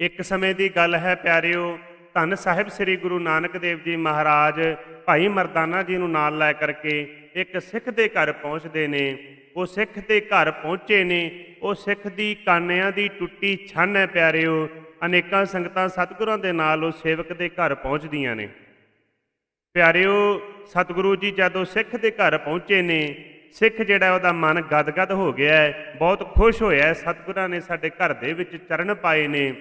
ਇੱਕ ਸਮੇਂ ਦੀ ਗੱਲ ਹੈ ਪਿਆਰਿਓ, ਧੰਨ ਸਾਹਿਬ ਸ੍ਰੀ ਗੁਰੂ ਨਾਨਕ ਦੇਵ ਜੀ ਮਹਾਰਾਜ, ਭਾਈ ਮਰਦਾਨਾ ਜੀ ਨੂੰ ਨਾਲ ਲੈ ਕਰਕੇ ਇੱਕ ਸਿੱਖ ਦੇ ਘਰ ਪਹੁੰਚਦੇ ਨੇ। ਉਹ ਸਿੱਖ ਦੇ ਘਰ ਪਹੁੰਚੇ ਨੇ। ਉਹ ਸਿੱਖ ਦੀ ਕਾਨਿਆਂ ਦੀ ਟੁੱਟੀ ਛੰਨ ਹੈ ਪਿਆਰਿਓ। ਅਨੇਕਾਂ ਸੰਗਤਾਂ ਸਤਿਗੁਰਾਂ ਦੇ ਨਾਲ ਉਹ ਸੇਵਕ ਦੇ ਘਰ ਪਹੁੰਚਦੀਆਂ ਨੇ। ਪਿਆਰਿਓ, ਸਤਿਗੁਰੂ ਜੀ ਜਦੋਂ ਸਿੱਖ ਦੇ ਘਰ ਪਹੁੰਚੇ ਨੇ, ਸਿੱਖ ਜਿਹੜਾ ਉਹਦਾ ਮਨ ਗਦਗਦ ਹੋ ਗਿਆ ਹੈ, ਬਹੁਤ ਖੁਸ਼ ਹੋਇਆ ਸਤਿਗੁਰਾਂ ਨੇ ਸਾਡੇ ਘਰ ਦੇ ਵਿੱਚ ਚਰਨ ਪਾਏ ਨੇ।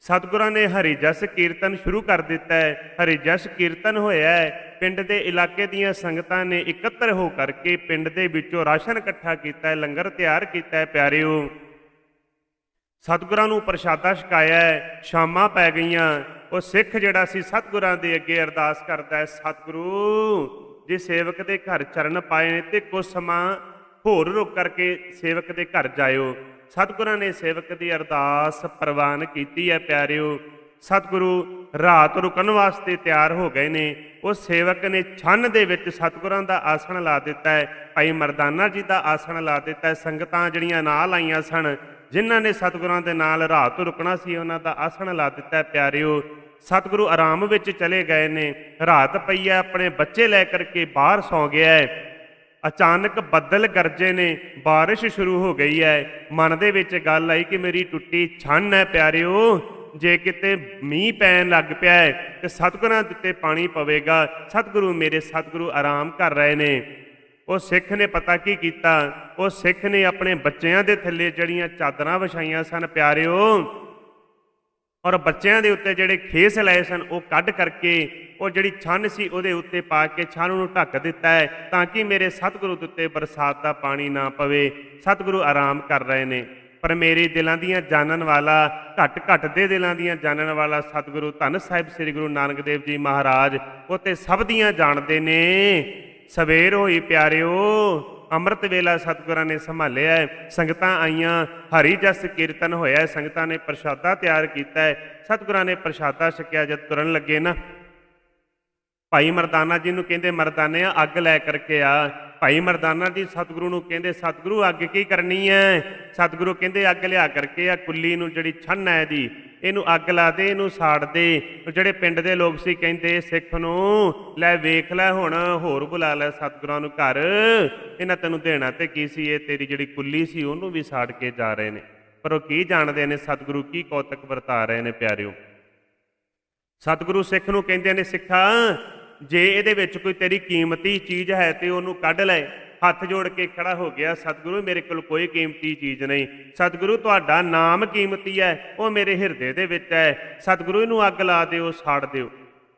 ਸਤਿਗੁਰਾਂ ਨੇ ਹਰੀ ਜਸ ਕੀਰਤਨ ਸ਼ੁਰੂ ਕਰ ਦਿੱਤਾ ਹੈ। ਹਰੀ ਜਸ ਕੀਰਤਨ ਹੋਇਆ ਹੈ। ਪਿੰਡ ਦੇ ਇਲਾਕੇ ਦੀਆਂ ਸੰਗਤਾਂ ਨੇ ਇਕੱਤਰ ਹੋ ਕਰਕੇ ਪਿੰਡ ਦੇ ਵਿੱਚੋਂ ਰਾਸ਼ਨ ਇਕੱਠਾ ਕੀਤਾ ਹੈ, ਲੰਗਰ ਤਿਆਰ ਕੀਤਾ ਹੈ, ਪਿਆਰਿਓ। ਸਤਿਗੁਰਾਂ ਨੂੰ ਪ੍ਰਸ਼ਾਦਾ ਛਕਾਇਆ ਹੈ। ਸ਼ਾਮਾਂ ਪੈ ਗਈਆਂ। ਉਹ ਸਿੱਖ ਜਿਹੜਾ ਸੀ ਸਤਿਗੁਰਾਂ ਦੇ ਅੱਗੇ ਅਰਦਾਸ ਕਰਦਾ ਹੈ, ਸਤਿਗੁਰੂ, ਜੇ ਸੇਵਕ ਦੇ ਘਰ ਚਰਨ ਪਾਏ ਨੇ ਤੇ ਕੁਝ ਸਮਾਂ ਹੋਰ ਰੁਕ ਕਰਕੇ ਸੇਵਕ ਦੇ ਘਰ ਜਾਇਓ। ਸਤਿਗੁਰਾਂ ਨੇ ਸੇਵਕ ਦੀ ਅਰਦਾਸ ਪ੍ਰਵਾਨ ਕੀਤੀ ਹੈ ਪਿਆਰਿਓ। ਸਤਿਗੁਰੂ ਰਾਤ ਰੁਕਣ ਵਾਸਤੇ ਤਿਆਰ ਹੋ ਗਏ ਨੇ। ਉਹ ਸੇਵਕ ਨੇ ਛੰਨ ਦੇ ਵਿੱਚ ਸਤਿਗੁਰਾਂ ਦਾ ਆਸਣ ਲਾ ਦਿੱਤਾ ਹੈ। ਭਾਈ ਮਰਦਾਨਾ ਜੀ ਦਾ ਆਸਣ ਲਾ ਦਿੱਤਾ ਹੈ। ਸੰਗਤਾਂ ਜਿਹੜੀਆਂ ਨਾਲ ਆਈਆਂ ਸਨ, ਜਿਨ੍ਹਾਂ ਨੇ ਸਤਿਗੁਰਾਂ ਦੇ ਨਾਲ ਰਾਤ ਰੁਕਣਾ ਸੀ, ਉਹਨਾਂ ਦਾ ਆਸਣ ਲਾ ਦਿੱਤਾ ਪਿਆਰਿਓ। ਸਤਿਗੁਰੂ ਆਰਾਮ ਵਿੱਚ ਚਲੇ ਗਏ ਨੇ। ਰਾਤ ਪਈ ਹੈ, ਆਪਣੇ ਬੱਚੇ ਲੈ ਕਰਕੇ ਬਾਹਰ ਸੌ ਗਿਆ ਹੈ। ਅਚਾਨਕ ਬੱਦਲ ਗਰਜੇ ਨੇ, ਬਾਰਿਸ਼ ਸ਼ੁਰੂ ਹੋ ਗਈ ਹੈ ਮਨ ਦੇ ਵਿੱਚ ਗੱਲ ਆਈ ਕਿ ਮੇਰੀ ਟੁੱਟੀ ਛੰਨ ਹੈ ਪਿਆਰਿਓ, ਜੇ ਕਿਤੇ ਮੀਂਹ ਪੈਣ ਲੱਗ ਪਿਆ ਹੈ ਤੇ ਸਤਿਗੁਰਾਂ ਦੇ ਉੱਤੇ ਪਾਣੀ ਪਵੇਗਾ। ਸਤਿਗੁਰੂ ਮੇਰੇ ਸਤਿਗੁਰੂ ਆਰਾਮ ਕਰ ਰਹੇ ਨੇ। ਉਹ ਸਿੱਖ ਨੇ ਪਤਾ ਕੀ ਕੀਤਾ? ਉਹ ਸਿੱਖ ਨੇ ਆਪਣੇ ਬੱਚਿਆਂ ਦੇ ਥੱਲੇ ਜਿਹੜੀਆਂ ਚਾਦਰਾਂ ਵਿਛਾਈਆਂ ਸਨ ਪਿਆਰਿਓ ਔਰ ਬੱਚਿਆਂ ਦੇ ਉੱਤੇ ਜਿਹੜੇ ਖੇਸ ਲਏ ਸਨ, ਉਹ ਕੱਢ ਕਰਕੇ ਉਹ ਜਿਹੜੀ ਛੰਨ ਸੀ ਉਹਦੇ ਉੱਤੇ ਪਾ ਕੇ ਛੰਨ ਨੂੰ ਢੱਕ ਦਿੱਤਾ ਹੈ ਤਾਂ ਕਿ ਮੇਰੇ ਸਤਿਗੁਰੂ ਦੇ ਉੱਤੇ ਬਰਸਾਤ ਦਾ ਪਾਣੀ ਨਾ ਪਵੇ। ਸਤਿਗੁਰੂ ਆਰਾਮ ਕਰ ਰਹੇ ਨੇ। ਪਰ ਮੇਰੇ ਦਿਲਾਂ ਦੀਆਂ ਜਾਣਨ ਵਾਲਾ, ਘਟ ਘਟ ਦੇ ਦਿਲਾਂ ਦੀਆਂ ਜਾਣਨ ਵਾਲਾ ਸਤਿਗੁਰੂ ਧੰਨ ਸਾਹਿਬ ਸ੍ਰੀ ਗੁਰੂ ਨਾਨਕ ਦੇਵ ਜੀ ਮਹਾਰਾਜ, ਉਹ ਤੇ ਸਭ ਦੀਆਂ ਜਾਣਦੇ ਨੇ। ਸਵੇਰ ਹੋਈ ਪਿਆਰਿਓ ਅੰਮ੍ਰਿਤ ਵੇਲਾ ਸਤਿਗੁਰਾਂ ਨੇ ਸੰਭਾਲਿਆ ਹੈ। ਸੰਗਤਾਂ ਆਈਆਂ ਹਰੀ ਜਸ ਕੀਰਤਨ ਹੋਇਆ ਹੈ, ਸੰਗਤਾਂ ਨੇ ਪ੍ਰਸ਼ਾਦਾ ਤਿਆਰ ਕੀਤਾ ਹੈ। ਸਤਿਗੁਰਾਂ ਨੇ ਪ੍ਰਸ਼ਾਦਾ ਛਕਿਆ ਜਦ ਤੁਰਨ ਲੱਗੇ ਨਾ। ਭਾਈ ਮਰਦਾਨਾ ਜੀ ਨੂੰ ਕਹਿੰਦੇ ਮਰਦਾਨਿਆ ਅੱਗ ਲੈ ਕਰਕੇ ਆ। ਭਾਈ ਮਰਦਾਨਾ ਜੀ ਸਤਿਗੁਰੂ ਨੂੰ ਕਹਿੰਦੇ ਸਤਿਗੁਰੂ ਅੱਗ ਕੀ ਕਰਨੀ ਹੈ? ਸਤਿਗੁਰੂ ਕਹਿੰਦੇ ਅੱਗ ਲਿਆ ਕਰਕੇ ਆ। ਕੁੱਲੀ ਨੂੰ ਜਿਹੜੀ ਛੰਨ ਹੈ ਦੀ ਇਹਨੂੰ ਅੱਗ ਲਾ ਦੇ, ਇਹਨੂੰ ਸਾੜ ਦੇ। ਜਿਹੜੇ ਪਿੰਡ ਦੇ ਲੋਕ ਸੀ ਕਹਿੰਦੇ, ਸਿੱਖ ਨੂੰ ਲੈ ਵੇਖ ਲੈ ਹੁਣ, ਹੋਰ ਬੁਲਾ ਲੈ ਸਤਿਗੁਰਾਂ ਨੂੰ ਘਰ। ਇਹਨਾਂ ਤੈਨੂੰ ਦੇਣਾ ਤੇ ਕੀ ਸੀ? ਇਹ ਤੇਰੀ ਜਿਹੜੀ ਕੁੱਲੀ ਸੀ, ਉਹਨੂੰ ਵੀ ਸਾੜ ਕੇ ਜਾ ਰਹੇ ਨੇ। ਪਰ ਉਹ ਕੀ ਜਾਣਦੇ ਨੇ? ਸਤਿਗੁਰੂ ਕੀ ਕੌਤਕ ਵਰਤਾ ਰਹੇ ਨੇ ਪਿਆਰਿਓ। ਸਤਿਗੁਰੂ ਸਿੱਖ ਨੂੰ ਕਹਿੰਦੇ ਨੇ, ਸਿੱਖਾ, ਜੇ ਇਹਦੇ ਵਿੱਚ ਕੋਈ ਤੇਰੀ ਕੀਮਤੀ ਚੀਜ਼ ਹੈ ਤੇ ਉਹਨੂੰ ਕੱਢ ਲੈ। ਹੱਥ ਜੋੜ ਕੇ ਖੜਾ ਹੋ ਗਿਆ, ਸਤਿਗੁਰੂ, ਮੇਰੇ ਕੋਲ ਕੋਈ ਕੀਮਤੀ ਚੀਜ਼ ਨਹੀਂ। ਸਤਿਗੁਰੂ, ਤੁਹਾਡਾ ਨਾਮ ਕੀਮਤੀ ਹੈ, ਉਹ ਮੇਰੇ ਹਿਰਦੇ ਦੇ ਵਿੱਚ ਹੈ। ਸਤਿਗੁਰੂ ਨੂੰ ਅੱਗ ਲਾ ਦਿਓ, ਸਾੜ ਦਿਓ।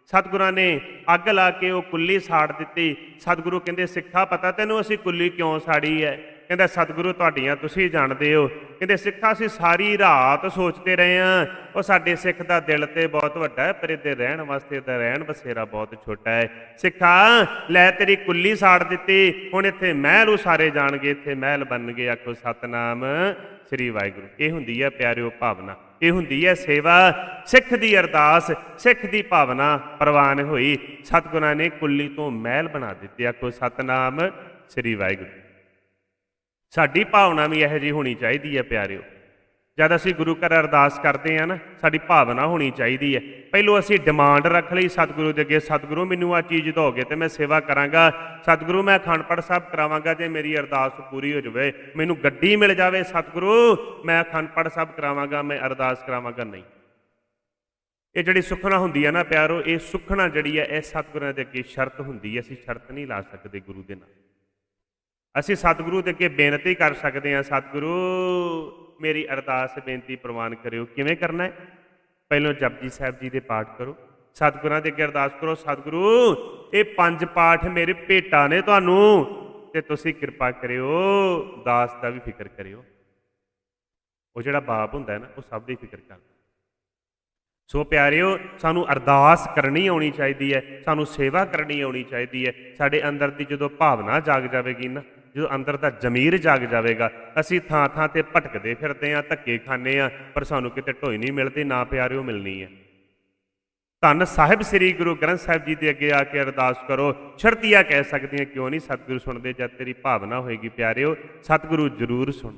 ਸਤਿਗੁਰਾਂ ਨੇ ਅੱਗ ਲਾ ਕੇ ਉਹ ਕੁੱਲੀ ਸਾੜ ਦਿੱਤੀ। ਸਤਿਗੁਰੂ ਕਹਿੰਦੇ, ਸਿੱਖਾ, ਪਤਾ ਤੈਨੂੰ ਅਸੀਂ ਕੁੱਲੀ ਕਿਉਂ ਸਾੜੀ ਹੈ? ਕਹਿੰਦਾ, ਸਤਿਗੁਰੂ ਤੁਹਾਡੀਆਂ ਤੁਸੀਂ ਜਾਣਦੇ ਹੋ। ਕਹਿੰਦੇ, ਸਿੱਖਾ ਅਸੀਂ ਸਾਰੀ ਰਾਤ ਸੋਚਦੇ ਰਹੇ ਆ ਉਹ ਸਾਡੇ ਸਿੱਖ ਦਾ ਦਿਲ ਤੇ ਬਹੁਤ ਵੱਡਾ ਹੈ, ਪਰ ਇਹਦੇ ਰਹਿਣ ਵਾਸਤੇ ਦਾ ਰਹਿਣ ਬਸੇਰਾ ਬਹੁਤ ਛੋਟਾ ਹੈ। ਸਿੱਖਾ, ਲੈ ਤੇਰੀ ਕੁੱਲੀ ਸਾੜ ਦਿੱਤੀ। ਹੁਣ ਇੱਥੇ ਮਹਿਲ ਉਸਾਰੇ ਜਾਣਗੇ, ਇੱਥੇ ਮਹਿਲ ਬਣ ਗਏ ਆਖੋ, ਸਤਨਾਮ ਸ੍ਰੀ ਵਾਹਿਗੁਰੂ। ਇਹ ਹੁੰਦੀ ਹੈ ਪਿਆਰਿਓ ਭਾਵਨਾ, ਇਹ ਹੁੰਦੀ ਹੈ ਸੇਵਾ। ਸਿੱਖ ਦੀ ਅਰਦਾਸ, ਸਿੱਖ ਦੀ ਭਾਵਨਾ ਪ੍ਰਵਾਨ ਹੋਈ। ਸਤਿਗੁਰਾਂ ਨੇ ਕੁੱਲੀ ਤੋਂ ਮਹਿਲ ਬਣਾ ਦਿੱਤੀ, ਆਖੋ, ਸਤਨਾਮ ਸ੍ਰੀ ਵਾਹਿਗੁਰੂ। ਸਾਡੀ ਭਾਵਨਾ ਵੀ ਇਹੋ ਜਿਹੀ ਹੋਣੀ ਚਾਹੀਦੀ ਹੈ ਪਿਆਰਿਓ। ਜਦ ਅਸੀਂ ਗੁਰੂ ਘਰ ਅਰਦਾਸ ਕਰਦੇ ਆ ਨਾ, ਸਾਡੀ ਭਾਵਨਾ ਹੋਣੀ ਚਾਹੀਦੀ ਹੈ। ਪਹਿਲੋਂ ਅਸੀਂ ਡਿਮਾਂਡ ਰੱਖ ਲਈ, ਸਤਿਗੁਰੂ ਦੇ ਅੱਗੇ, ਸਤਿਗੁਰੂ ਮੈਨੂੰ ਆ ਚੀਜ਼ ਦੋਗੇ ਤੇ ਮੈਂ ਸੇਵਾ ਕਰਾਂਗਾ। ਸਤਿਗੁਰੂ, ਮੈਂ ਅਖੰਡ ਪਾਠ ਸਾਹਿਬ ਕਰਾਵਾਂਗਾ ਜੇ ਮੇਰੀ ਅਰਦਾਸ ਪੂਰੀ ਹੋ ਜਾਵੇ। ਮੈਨੂੰ ਗੱਡੀ ਮਿਲ ਜਾਵੇ, ਸਤਿਗੁਰੂ, ਮੈਂ ਅਖੰਡ ਪਾਠ ਸਾਹਿਬ ਕਰਾਵਾਂਗਾ, ਮੈਂ ਅਰਦਾਸ ਕਰਾਵਾਂਗਾ, ਨਹੀਂ। ਇਹ ਜਿਹੜੀ ਸੁਖਣਾ ਹੁੰਦੀ ਹੈ ਨਾ ਪਿਆਰੋ, ਇਹ ਸੁਖਣਾ ਜਿਹੜੀ ਹੈ, ਇਹ ਸਤਿਗੁਰਾਂ ਦੇ ਅੱਗੇ ਸ਼ਰਤ ਹੁੰਦੀ ਹੈ। ਅਸੀਂ ਸ਼ਰਤ ਨਹੀਂ ਲਾ ਸਕਦੇ ਗੁਰੂ ਦੇ ਨਾਲ ਅਸੀਂ ਸਤਿਗੁਰੂ ਦੇ ਅੱਗੇ ਬੇਨਤੀ ਕਰ ਸਕਦੇ ਹਾਂ, ਸਤਿਗੁਰੂ, ਮੇਰੀ ਅਰਦਾਸ, ਬੇਨਤੀ ਪ੍ਰਵਾਨ ਕਰਿਓ। ਕਿਵੇਂ ਕਰਨਾ ਹੈ? ਪਹਿਲਾਂ ਜਪਜੀ ਸਾਹਿਬ ਜੀ ਦੇ ਪਾਠ ਕਰੋ। ਸਤਿਗੁਰਾਂ ਦੇ ਅੱਗੇ ਅਰਦਾਸ ਕਰੋ, ਸਤਿਗੁਰੂ, ਇਹ ਪੰਜ ਪਾਠ ਮੇਰੇ ਭੇਟਾ ਨੇ ਤੁਹਾਨੂੰ ਤੇ ਤੁਸੀਂ ਕਿਰਪਾ ਕਰਿਓ, ਦਾਸ ਦਾ ਵੀ ਫਿਕਰ ਕਰਿਓ। ਉਹ ਜਿਹੜਾ ਬਾਪ ਹੁੰਦਾ ਹੈ ਨਾ, ਉਹ ਸਭ ਦੀ ਫਿਕਰ ਕਰਦਾ। ਸੋ ਪਿਆਰਿਓ, ਸਾਨੂੰ ਅਰਦਾਸ ਕਰਨੀ ਆਉਣੀ ਚਾਹੀਦੀ ਹੈ, ਸਾਨੂੰ ਸੇਵਾ ਕਰਨੀ ਆਉਣੀ ਚਾਹੀਦੀ ਹੈ। ਸਾਡੇ ਅੰਦਰ ਦੀ ਜਦੋਂ ਭਾਵਨਾ ਜਾਗ ਜਾਵੇਗੀ ਨਾ ਜਦੋਂ ਅੰਦਰ ਦਾ ਜ਼ਮੀਰ ਜਾਗ ਜਾਵੇਗਾ, ਅਸੀਂ ਥਾਂ ਥਾਂ ਤੇ ਭਟਕਦੇ ਫਿਰਦੇ ਆਂ, ਧੱਕੇ ਖਾਂਦੇ ਆਂ, ਪਰ ਸਾਨੂੰ ਕਿਤੇ ਢੋਈ ਨਹੀਂ ਮਿਲਦੀ, ਨਾ ਪਿਆਰਿਓ ਮਿਲਣੀ ਹੈ। ਧੰਨ ਸਾਹਿਬ ਸ੍ਰੀ ਗੁਰੂ ਗ੍ਰੰਥ ਸਾਹਿਬ ਜੀ ਦੇ ਅੱਗੇ ਆ ਕੇ ਅਰਦਾਸ ਕਰੋ, ਸ਼ਰਤੀਆ ਕਹਿ ਸਕਦੇ ਆ ਕਿਉਂ ਨਹੀਂ ਸਤਿਗੁਰੂ ਸੁਣਦੇ, ਜਦ ਤੇਰੀ ਭਾਵਨਾ ਹੋਏਗੀ ਪਿਆਰਿਓ, ਸਤਿਗੁਰੂ ਜ਼ਰੂਰ ਸੁਣ।